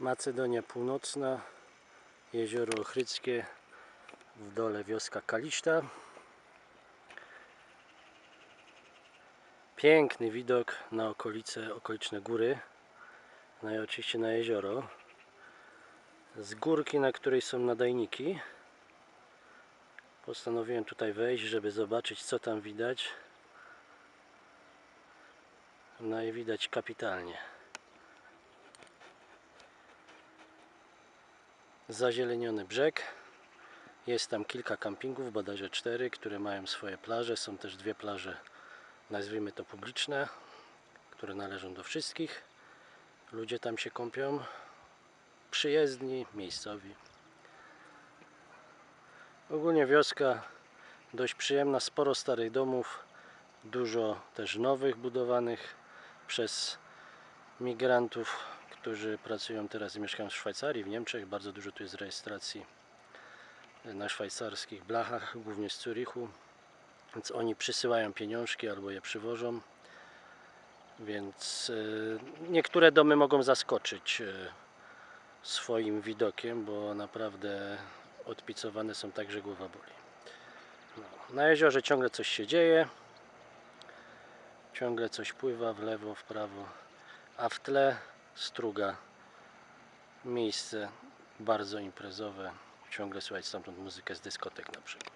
Macedonia Północna, Jezioro Ochryckie, w dole wioska Kaliszta. Piękny widok na okolice, okoliczne góry, no i oczywiście na jezioro. Z górki, na której są nadajniki. Postanowiłem tutaj wejść, żeby zobaczyć co tam widać. No i widać kapitalnie. Zazieleniony brzeg. Jest tam kilka kampingów, bodajże cztery, które mają swoje plaże. Są też dwie plaże, nazwijmy to publiczne, które należą do wszystkich. Ludzie tam się kąpią. Przyjezdni, miejscowi. Ogólnie wioska dość przyjemna, sporo starych domów, dużo też nowych budowanych przez migrantów, którzy pracują teraz i mieszkają w Szwajcarii, w Niemczech. Bardzo dużo tu jest rejestracji na szwajcarskich blachach, głównie z Zurichu. Więc oni przysyłają pieniążki albo je przywożą. Więc y, niektóre domy mogą zaskoczyć y, swoim widokiem, bo naprawdę odpicowane są tak, że głowa boli. No, na jeziorze ciągle coś się dzieje. Ciągle coś pływa w lewo, w prawo, a w tle struga. Miejsce bardzo imprezowe. Ciągle słychać stamtąd muzykę z dyskotek na przykład.